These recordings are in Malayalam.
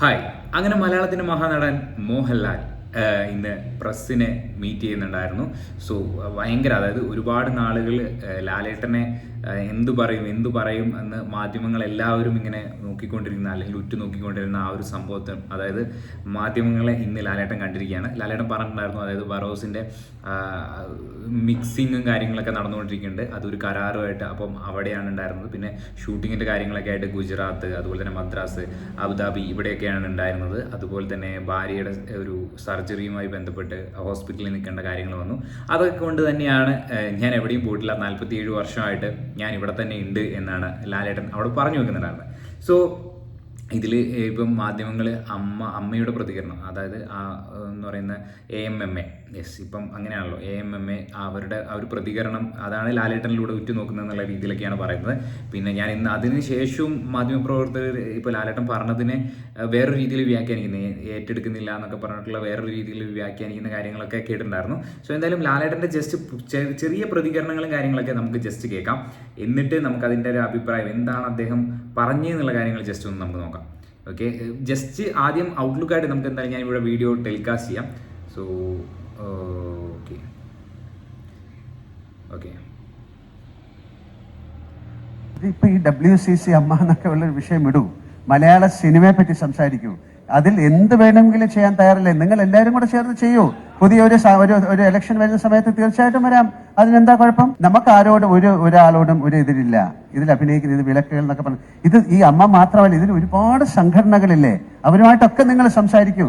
ഹായ് അങ്ങനെ മലയാളത്തിന്റെ മഹാനടൻ മോഹൻലാൽ ഇന്ന് പ്രസ്സിനെ മീറ്റ് ചെയ്യുന്നുണ്ടായിരുന്നു. സോ ഭയങ്കര അതായത് ഒരുപാട് നാളുകൾ ലാലേട്ടനെ എന്തു പറയും എന്തു പറയും എന്ന് മാധ്യമങ്ങൾ എല്ലാവരും ഇങ്ങനെ നോക്കിക്കൊണ്ടിരുന്ന അല്ലെങ്കിൽ ഉറ്റുനോക്കിക്കൊണ്ടിരുന്ന ആ ഒരു സംഭവത്തെ അതായത് മാധ്യമങ്ങളെ ഇന്ന് ലാലേട്ടൻ കണ്ടിരിക്കുകയാണ്. ലാലേട്ടൻ പറഞ്ഞിട്ടുണ്ടായിരുന്നു അതായത് ബറോസിന്റെ മിക്സിങ്ങും കാര്യങ്ങളൊക്കെ നടന്നുകൊണ്ടിരിക്കുന്നുണ്ട്. അതൊരു കരാറുമായിട്ട് അപ്പം അവിടെയാണ് ഉണ്ടായിരുന്നത്. പിന്നെ ഷൂട്ടിങ്ങിന്റെ കാര്യങ്ങളൊക്കെ ആയിട്ട് ഗുജറാത്ത് അതുപോലെ തന്നെ മദ്രാസ് അബുദാബി ഇവിടെയൊക്കെയാണ് ഉണ്ടായിരുന്നത്. അതുപോലെ തന്നെ ഭാര്യയുടെ ഒരു സർജറിയുമായി ബന്ധപ്പെട്ട് ഹോസ്പിറ്റലിൽ നിൽക്കേണ്ട കാര്യങ്ങൾ വന്നു. അതൊക്കെ കൊണ്ട് തന്നെയാണ് ഞാൻ എവിടെയും പോയിട്ടില്ല. നാൽപ്പത്തി ഏഴ് വർഷമായിട്ട് ഞാൻ ഇവിടെ തന്നെ ഉണ്ട് എന്നാണ് ലാലേട്ടൻ അവിടെ പറഞ്ഞു വെക്കുന്നുണ്ടായിരുന്നത് സോ ഇതിൽ ഇപ്പം മാധ്യമങ്ങൾ അമ്മ അമ്മയുടെ പ്രതികരണം അതായത് ആ എന്ന് പറയുന്ന A M M A yes ഇപ്പം അങ്ങനെയാണല്ലോ എ എം എം എ അവരുടെ ആ ഒരു പ്രതികരണം അതാണ് ലാലേട്ടനിലൂടെ ഉറ്റുനോക്കുന്നത് എന്നുള്ള രീതിയിലൊക്കെയാണ് പറയുന്നത്. പിന്നെ ഞാൻ ഇന്ന് അതിന് ശേഷവും മാധ്യമപ്രവർത്തകർ ഇപ്പോൾ ലാലേട്ടൻ പറഞ്ഞതിനെ വേറൊരു രീതിയിൽ വ്യാഖ്യാനിക്കുന്നത് ഏറ്റെടുക്കുന്നില്ല എന്നൊക്കെ പറഞ്ഞിട്ടുള്ള വേറൊരു രീതിയിൽ വ്യാഖ്യാനിക്കുന്ന കാര്യങ്ങളൊക്കെ കേട്ടിട്ടുണ്ടായിരുന്നു. സോ എന്തായാലും ലാലേട്ടന്റെ ജസ്റ്റ് ചെറിയ പ്രതികരണങ്ങളും കാര്യങ്ങളൊക്കെ നമുക്ക് ജസ്റ്റ് കേൾക്കാം. എന്നിട്ട് നമുക്ക് അതിന്റെ ഒരു അഭിപ്രായം എന്താണ് അദ്ദേഹം പറഞ്ഞതെന്നുള്ള കാര്യങ്ങൾ ജസ്റ്റ് ഒന്ന് നമുക്ക് നോക്കാം. ഓക്കെ ജസ്റ്റ് ആദ്യം ഔട്ട്ലുക്കായിട്ട് നമുക്ക് എന്തായാലും ഞാൻ ഇവിടെ വീഡിയോ ടെലികാസ്റ്റ് ചെയ്യാം. സോ ഓക്കെ ഓക്കെ ഇപ്പൊ ഈ ഡബ്ല്യു സി സി അമ്മ എന്നൊക്കെ ഉള്ള ഒരു വിഷയം ഇടൂ. മലയാള സിനിമയെ പറ്റി സംസാരിക്കൂ. അതിൽ എന്ത് വേണമെങ്കിലും ചെയ്യാൻ തയ്യാറല്ലേ? നിങ്ങൾ എല്ലാവരും കൂടെ ചേർന്ന് ചെയ്യൂ. പുതിയ ഒരു ഒരു ഇലക്ഷൻ വരുന്ന സമയത്ത് തീർച്ചയായിട്ടും വരാം. അതിനെന്താ കുഴപ്പം? നമുക്ക് ആരോടും ഒരു ഒരാളോടും ഒരു എതിരില്ല ഇതിൽ അഭിനയിക്കുന്ന ഇത് വിലക്കുകൾ എന്നൊക്കെ പറഞ്ഞു ഇത് ഈ അമ്മ മാത്രമല്ല ഇതിൽ ഒരുപാട് സംഘടനകളില്ലേ? അവരുമായിട്ടൊക്കെ നിങ്ങൾ സംസാരിക്കൂ.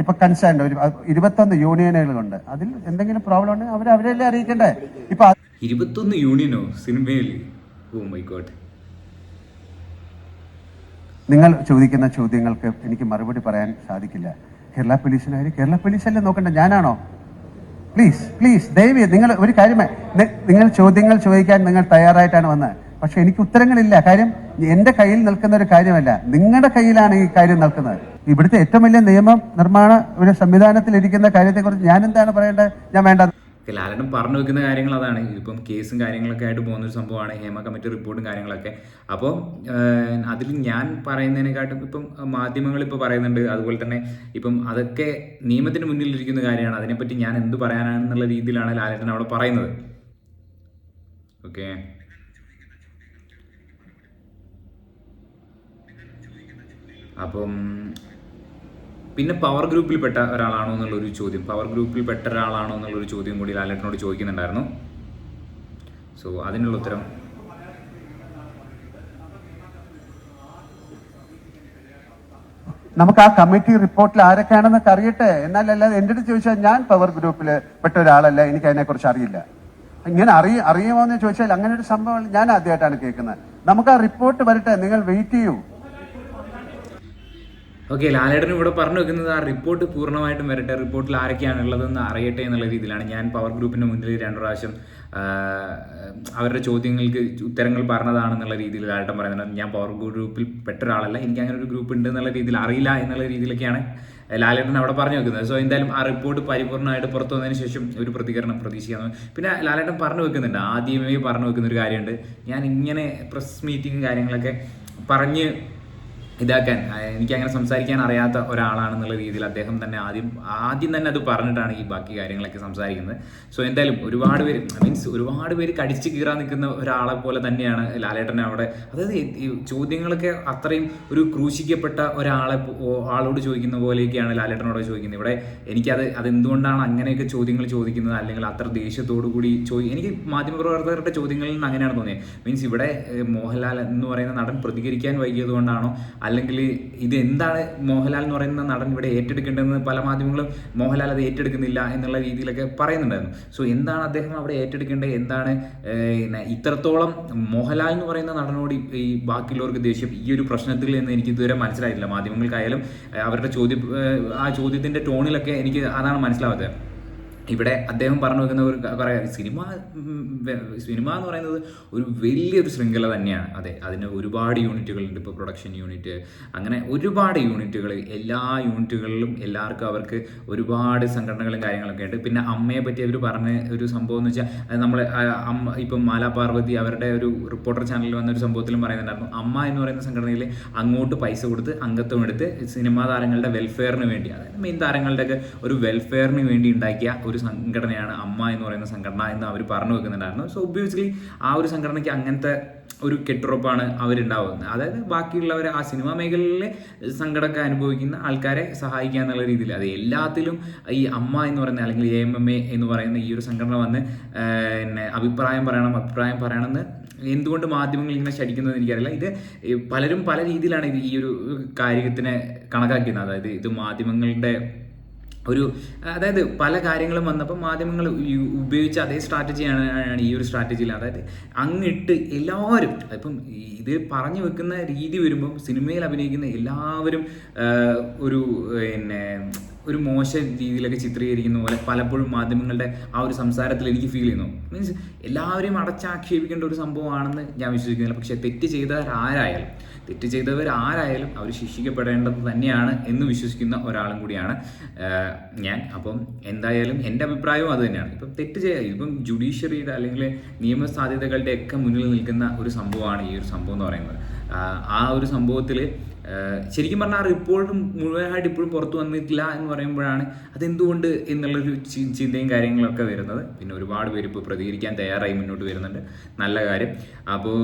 ഇപ്പൊ കൺസേൺഡ് ഒരു ഇരുപത്തൊന്ന് യൂണിയനുകളുണ്ട്. അതിൽ എന്തെങ്കിലും പ്രോബ്ലം ഉണ്ടെങ്കിൽ അവർ അവരെല്ലാം അറിയിക്കണ്ടേ? ഇപ്പൊ ഇരുപത്തൊന്ന് യൂണിയനോ സിനിമയിൽ? Oh my god. നിങ്ങൾ ചോദിക്കുന്ന ചോദ്യങ്ങൾക്ക് എനിക്ക് മറുപടി പറയാൻ സാധിക്കില്ല. കേരള പോലീസിനായി കേരള പോലീസല്ലേ നോക്കണ്ട? ഞാനാണോ? പ്ലീസ് പ്ലീസ് ദയവ് നിങ്ങൾ ഒരു കാര്യമേ നിങ്ങൾ ചോദ്യങ്ങൾ ചോദിക്കാൻ നിങ്ങൾ തയ്യാറായിട്ടാണ് വന്നത് പക്ഷെ എനിക്ക് ഉത്തരങ്ങളില്ല. കാര്യം എന്റെ കയ്യിൽ നിൽക്കുന്ന ഒരു കാര്യമല്ല. നിങ്ങളുടെ കയ്യിലാണ് ഈ കാര്യം നിൽക്കുന്നത്. ഇവിടുത്തെ ഏറ്റവും വലിയ നിയമ നിർമ്മാണ ഒരു സംവിധാനത്തിലിരിക്കുന്ന കാര്യത്തെക്കുറിച്ച് ഞാൻ എന്താണ് പറയേണ്ടത്? ഞാൻ വേണ്ട ലാലനും പറഞ്ഞു വെക്കുന്ന കാര്യങ്ങൾ അതാണ്. ഇപ്പം കേസും കാര്യങ്ങളൊക്കെ ആയിട്ട് പോകുന്ന ഒരു സംഭവമാണ്. ഹേമ കമ്മിറ്റി റിപ്പോർട്ടും കാര്യങ്ങളൊക്കെ. അപ്പോൾ അതിൽ ഞാൻ പറയുന്നതിനെക്കാട്ടും ഇപ്പം മാധ്യമങ്ങൾ ഇപ്പോൾ പറയുന്നുണ്ട്. അതുപോലെ തന്നെ ഇപ്പം അതൊക്കെ നിയമത്തിന് മുന്നിലിരിക്കുന്ന കാര്യമാണ്. അതിനെപ്പറ്റി ഞാൻ എന്ത് പറയാനാണെന്നുള്ള രീതിയിലാണ് ലാലൻ അവിടെ പറയുന്നത്. ഓക്കെ? അപ്പം പിന്നെ പവർ ഗ്രൂപ്പിൽപ്പെട്ട ഒരാളാണോ എന്നുള്ളൊരു ചോദ്യം. പവർ ഗ്രൂപ്പിൽപ്പെട്ട ഒരാളാണോ എന്നുള്ളൊരു ചോദ്യം കൂടി ലാലേട്ടനോട് ചോദിക്കുന്നുണ്ടായിരുന്നു. സോ അതിനുള്ള ഉത്തരം. നമുക്ക് ആ കമ്മിറ്റി റിപ്പോർട്ടിൽ ആരൊക്കെയാണെന്നൊക്കെ അറിയട്ടെ. എന്നാലല്ലാതെ എന്റെ അടുത്ത് ചോദിച്ചാൽ ഞാൻ പവർ ഗ്രൂപ്പിൽ പെട്ട ഒരാളല്ല. എനിക്ക് അതിനെക്കുറിച്ച് അറിയില്ല. ഇങ്ങനെ അറിയ അറിയുമോ എന്ന് ചോദിച്ചാൽ അങ്ങനെ ഒരു സംഭവം ഞാൻ ആദ്യമായിട്ടാണ് കേൾക്കുന്നത്. നമുക്ക് ആ റിപ്പോർട്ട് വരട്ടെ. നിങ്ങൾ വെയിറ്റ് ചെയ്യൂ. ഓക്കെ ലാലേട്ടൻ ഇവിടെ പറഞ്ഞു വെക്കുന്നത് ആ റിപ്പോർട്ട് പൂർണമായിട്ടും വരട്ടെ. റിപ്പോർട്ടിൽ ആരൊക്കെയാണ് ഉള്ളതെന്ന് അറിയട്ടെ എന്നുള്ള രീതിയിലാണ്. ഞാൻ പവർ ഗ്രൂപ്പിന്റെ മുന്നിൽ രണ്ടു പ്രാവശ്യം അവരുടെ ചോദ്യങ്ങൾക്ക് ഉത്തരങ്ങൾ പറഞ്ഞതാണെന്നുള്ള രീതിയിൽ ലാലേട്ടൻ പറയുന്നത് ഞാൻ പവർ ഗ്രൂപ്പിൽ പെട്ട ഒരാളല്ല. എനിക്ക് അങ്ങനെ ഒരു ഗ്രൂപ്പ് ഉണ്ട് എന്നുള്ള രീതിയിൽ അറിയില്ല എന്നുള്ള രീതിയിലൊക്കെയാണ് ലാലേട്ടൻ അവിടെ പറഞ്ഞു വെക്കുന്നത്. സോ എന്തായാലും ആ റിപ്പോർട്ട് പരിപൂർണമായിട്ട് പുറത്തു വന്നതിന് ശേഷം ഒരു പ്രതികരണം പ്രതീക്ഷിക്കാമെന്ന് പിന്നെ ലാലേട്ടൻ പറഞ്ഞു വെക്കുന്നുണ്ട്. ആദ്യമേ പറഞ്ഞു വെക്കുന്ന ഒരു കാര്യമുണ്ട്. ഞാൻ ഇങ്ങനെ പ്രസ് മീറ്റിംഗ് കാര്യങ്ങളൊക്കെ പറഞ്ഞ് ഇതാക്കാൻ ആ, എനിക്ക് അങ്ങനെ സംസാരിക്കാൻ അറിയാത്ത ഒരാളാണെന്നുള്ള രീതിയിൽ അദ്ദേഹം തന്നെ ആദ്യം ആദ്യം തന്നെ അത് പറഞ്ഞിട്ടാണ് ഈ ബാക്കി കാര്യങ്ങളൊക്കെ സംസാരിക്കുന്നത്. സോ എന്തായാലും ഒരുപാട് പേര് മീൻസ് ഒരുപാട് പേര് കടിച്ചു കീറാൻ നിൽക്കുന്ന ഒരാളെ പോലെ തന്നെയാണ് ലാലേട്ടനെ അവിടെ. അതായത് ഈ- ചോദ്യങ്ങളൊക്കെ അത്രയും ഒരു ക്രൂശിക്കപ്പെട്ട ഒരാളെ ആളോട് ചോദിക്കുന്ന പോലെയൊക്കെയാണ് ലാലേട്ടനോട് ചോദിക്കുന്നത്. ഇവിടെ എനിക്കത് അത് എന്തുകൊണ്ടാണ് അങ്ങനെയൊക്കെ ചോദ്യങ്ങൾ ചോദിക്കുന്നത്? അല്ലെങ്കിൽ അത്ര ദേഷ്യത്തോടു കൂടി ചോദി എനിക്ക് മാധ്യമപ്രവർത്തകരുടെ ചോദ്യങ്ങളിൽ നിന്ന് അങ്ങനെയാണ് തോന്നിയത്. മീൻസ് ഇവിടെ മോഹൻലാൽ എന്ന് പറയുന്ന നടൻ പ്രതികരിക്കാൻ വൈകിയത് കൊണ്ടാണോ അല്ലെങ്കിൽ ഇത് എന്താണ് മോഹൻലാൽ എന്ന് പറയുന്ന നടൻ ഇവിടെ ഏറ്റെടുക്കേണ്ടതെന്ന് പല മാധ്യമങ്ങളും മോഹൻലാൽ അത് ഏറ്റെടുക്കുന്നില്ല എന്നുള്ള രീതിയിലൊക്കെ പറയുന്നുണ്ടായിരുന്നു. സോ എന്താണ് അദ്ദേഹം അവിടെ ഏറ്റെടുക്കേണ്ടത്? എന്താണ് ഇത്രത്തോളം മോഹൻലാൽ എന്ന് പറയുന്ന നടനോട് ഈ- ഈ ബാക്കിയുള്ളവർക്ക് ദേഷ്യം? ഈ ഒരു പ്രശ്നത്തിൽ എന്ന് എനിക്ക് ഇതുവരെ മനസ്സിലായിട്ടില്ല. മാധ്യമങ്ങൾക്കായാലും അവരുടെ ചോദ്യം ആ ചോദ്യത്തിന്റെ ടോണിലൊക്കെ എനിക്ക് അതാണ് മനസ്സിലാവാത്തത്. ഇവിടെ അദ്ദേഹം പറഞ്ഞു വെക്കുന്ന ഒരു കുറേ സിനിമ സിനിമ എന്ന് പറയുന്നത് ഒരു വലിയൊരു ശൃംഖല തന്നെയാണ്. അതെ അതിന് ഒരുപാട് യൂണിറ്റുകളുണ്ട്. ഇപ്പോൾ പ്രൊഡക്ഷൻ യൂണിറ്റ് അങ്ങനെ ഒരുപാട് യൂണിറ്റുകൾ എല്ലാ യൂണിറ്റുകളിലും എല്ലാവർക്കും അവർക്ക് ഒരുപാട് സംഘടനകളും കാര്യങ്ങളൊക്കെ ഉണ്ട്. പിന്നെ അമ്മയെ പറ്റി അവർ പറഞ്ഞ ഒരു സംഭവം എന്ന് വെച്ചാൽ നമ്മൾ അമ്മ ഇപ്പം മാലാ പാർവതി അവരുടെ ഒരു റിപ്പോർട്ടർ ചാനലിൽ വന്ന ഒരു സംഭവത്തിലും പറയുന്നുണ്ടായിരുന്നു. അമ്മ എന്ന് പറയുന്ന സംഘടനയിൽ അങ്ങോട്ട് പൈസ കൊടുത്ത് അംഗത്വം എടുത്ത് സിനിമാ താരങ്ങളുടെ വെൽഫെയറിന് വേണ്ടി അതായത് മെയിൻ താരങ്ങളുടെയൊക്കെ ഒരു വെൽഫെയറിന് വേണ്ടി ഉണ്ടാക്കിയ ഒരു സംഘടനയാണ് അമ്മ എന്ന് പറയുന്ന സംഘടന എന്ന് അവർ പറഞ്ഞു വെക്കുന്നുണ്ടായിരുന്നു. സോ ഒബ്വിയസ്ലി ആ ഒരു സംഘടനയ്ക്ക് അങ്ങനത്തെ ഒരു കെട്ടുറപ്പാണ് അവരുണ്ടാവുന്നത്. അതായത് ബാക്കിയുള്ളവർ ആ സിനിമാ മേഖലയിലെ സങ്കടമൊക്കെ അനുഭവിക്കുന്ന ആൾക്കാരെ സഹായിക്കുക എന്നുള്ള രീതിയിൽ. അത് എല്ലാത്തിലും ഈ അമ്മ എന്ന് പറയുന്ന അല്ലെങ്കിൽ എ എം എം എ എന്ന് പറയുന്ന ഈ ഒരു സംഘടന വന്ന് പിന്നെ അഭിപ്രായം പറയണം അഭിപ്രായം പറയണമെന്ന് എന്തുകൊണ്ട് മാധ്യമങ്ങൾ ഇങ്ങനെ ശടിക്കുന്നത് എനിക്കറിയില്ല. ഇത് പലരും പല രീതിയിലാണ് ഇത് ഈ ഒരു കാര്യത്തിനെ കണക്കാക്കുന്നത്. അതായത് ഇത് മാധ്യമങ്ങളുടെ ഒരു അതായത് പല കാര്യങ്ങളും വന്നപ്പോൾ മാധ്യമങ്ങൾ ഉപയോഗിച്ച അതേ സ്ട്രാറ്റജിയാണ് ആണ് ഈ ഒരു സ്ട്രാറ്റജിയിൽ അതായത് അങ്ങിട്ട് എല്ലാവരും ഇപ്പം ഇത് പറഞ്ഞു വെക്കുന്ന രീതി വരുമ്പോൾ സിനിമയിൽ അഭിനയിക്കുന്ന എല്ലാവരും ഒരു പിന്നെ ഒരു മോശ രീതിയിലൊക്കെ ചിത്രീകരിക്കുന്ന പോലെ പലപ്പോഴും മാധ്യമങ്ങളുടെ ആ ഒരു സംസാരത്തിൽ എനിക്ക് ഫീൽ ചെയ്യുന്നു. മീൻസ് എല്ലാവരെയും അടച്ചാക്ഷേപിക്കേണ്ട ഒരു സംഭവമാണെന്ന് ഞാൻ വിശ്വസിക്കുന്നില്ല. പക്ഷേ തെറ്റ് ചെയ്തവർ ആരായാലും തെറ്റ് ചെയ്തവർ ആരായാലും അവർ ശിക്ഷിക്കപ്പെടേണ്ടത് തന്നെയാണ് എന്ന് വിശ്വസിക്കുന്ന ഒരാളും കൂടിയാണ് ഞാൻ. അപ്പം എന്തായാലും എന്റെ അഭിപ്രായവും അത് തന്നെയാണ്. ഇപ്പം തെറ്റ് ചെയ്യുക ഇപ്പം ജുഡീഷ്യറിയുടെ അല്ലെങ്കിൽ നിയമ സാധ്യതകളുടെ ഒക്കെ മുന്നിൽ നിൽക്കുന്ന ഒരു സംഭവമാണ് ഈ ഒരു സംഭവം എന്ന് പറയുന്നത്. ആ ഒരു സംഭവത്തിൽ ശരിക്കും പറഞ്ഞാൽ റിപ്പോർട്ട് മുഴുവനായിട്ട് ഇപ്പോഴും പുറത്തു വന്നിട്ടില്ല എന്ന് പറയുമ്പോഴാണ് അതെന്തുകൊണ്ട് എന്നുള്ളൊരു ചിന്തയും കാര്യങ്ങളൊക്കെ വരുന്നത്. പിന്നെ ഒരുപാട് പേര് ഇപ്പോൾ പ്രതികരിക്കാൻ തയ്യാറായി മുന്നോട്ട് വരുന്നുണ്ട്. നല്ല കാര്യം. അപ്പോൾ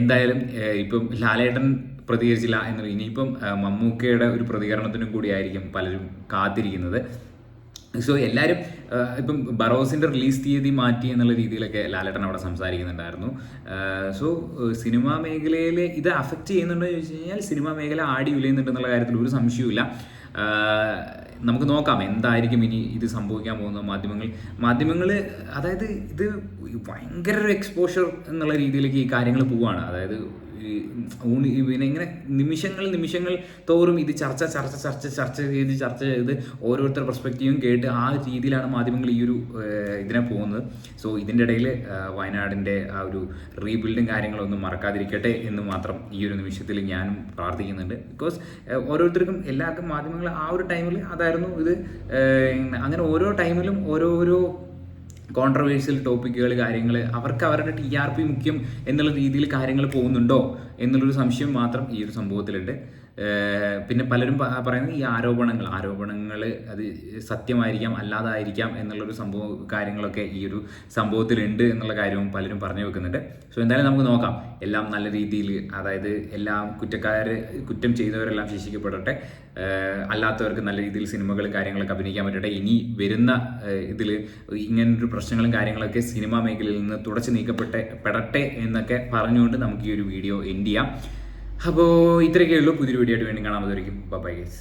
എന്തായാലും ഇപ്പം ലാലേട്ടൻ പ്രതികരിച്ചില്ല എന്നുള്ള ഇനിയിപ്പം മമ്മൂക്കയുടെ ഒരു പ്രതികരണത്തിനും കൂടിയായിരിക്കും പലരും കാത്തിരിക്കുന്നത്. സോ എല്ലാവരും ഇപ്പം ബറോസിന്റെ റിലീസ് തീയതി മാറ്റി എന്നുള്ള രീതിയിലൊക്കെ ലാലേട്ടൻ അവിടെ സംസാരിക്കുന്നുണ്ടായിരുന്നു. സോ സിനിമാ മേഖലയിൽ ഇത് അഫക്റ്റ് ചെയ്യുന്നുണ്ടോ എന്ന് ചോദിച്ചു കഴിഞ്ഞാൽ സിനിമാ മേഖല ആടി ഉലയുന്നുണ്ട് എന്നുള്ള കാര്യത്തിൽ ഒരു സംശയവുമില്ല. നമുക്ക് നോക്കാം എന്തായിരിക്കും ഇനി ഇത് സംഭവിക്കാൻ പോകുന്ന മാധ്യമങ്ങൾ. മാധ്യമങ്ങൾ അതായത് ഇത് ഭയങ്കര ഒരു എക്സ്പോഷർ എന്നുള്ള രീതിയിലേക്ക് ഈ കാര്യങ്ങൾ പോവുകയാണ് അതായത് ഊണ് പിന്നെ ഇങ്ങനെ നിമിഷങ്ങൾ നിമിഷങ്ങൾ തോറും ഇത് ചർച്ച ചർച്ച ചർച്ച ചർച്ച ചെയ്ത് ചർച്ച ചെയ്ത് ഓരോരുത്തർ പെർസ്പെക്റ്റീവും കേട്ട് ആ രീതിയിലാണ് മാധ്യമങ്ങൾ ഈ ഒരു ഇതിനെ പോകുന്നത്. സോ ഇതിന്റെ ഇടയിൽ വയനാടിന്റെ ആ ഒരു റീബിൽഡും കാര്യങ്ങളൊന്നും മറക്കാതിരിക്കട്ടെ എന്ന് മാത്രം ഈ ഒരു നിമിഷത്തിൽ ഞാനും പ്രാർത്ഥിക്കുന്നുണ്ട്. ബിക്കോസ് ഓരോരുത്തർക്കും എല്ലാവർക്കും മാധ്യമങ്ങൾ ആ ഒരു ടൈമിൽ അതായിരുന്നു ഇത് അങ്ങനെ ഓരോ ടൈമിലും ഓരോരോ കോൺട്രവേഴ്സ്യൽ ടോപ്പിക്കുകൾ കാര്യങ്ങൾ അവർക്ക് അവരുടെ ടി ആർ പി മുഖ്യം എന്നുള്ള രീതിയിൽ കാര്യങ്ങൾ പോകുന്നുണ്ടോ എന്നുള്ളൊരു സംശയം മാത്രം ഈ ഒരു സംഭവത്തിലുണ്ട്. പിന്നെ പലരും പറയുന്നത് ഈ ആരോപണങ്ങൾ ആരോപണങ്ങൾ അത് സത്യമായിരിക്കാം അല്ലാതായിരിക്കാം എന്നുള്ളൊരു സംഭവം കാര്യങ്ങളൊക്കെ ഈ ഒരു സംഭവത്തിലുണ്ട് എന്നുള്ള കാര്യവും പലരും പറഞ്ഞു വെക്കുന്നുണ്ട്. സോ എന്തായാലും നമുക്ക് നോക്കാം. എല്ലാം നല്ല രീതിയിൽ അതായത് എല്ലാം കുറ്റക്കാർ കുറ്റം ചെയ്തവരെല്ലാം ശിക്ഷിക്കപ്പെടട്ടെ. അല്ലാത്തവർക്ക് നല്ല രീതിയിൽ സിനിമകളും കാര്യങ്ങളൊക്കെ അഭിനയിക്കാൻ പറ്റട്ടെ. ഇനി വരുന്ന ഇതിൽ ഇങ്ങനൊരു പ്രശ്നങ്ങളും കാര്യങ്ങളൊക്കെ സിനിമാ മേഖലയിൽ നിന്ന് തുടച്ചു നീക്കപ്പെട്ടെ പെടട്ടെ എന്നൊക്കെ പറഞ്ഞുകൊണ്ട് നമുക്ക് ഈ ഒരു വീഡിയോ എൻഡ് ചെയ്യാം. അപ്പോൾ ഇത്രയൊക്കെ ഉള്ളൂ. പുതിയൊരു വീഡിയോ ആയിട്ട് വേണ്ടി കാണാൻ പറ്റുമായിരിക്കും ബൈ ഗൈസ്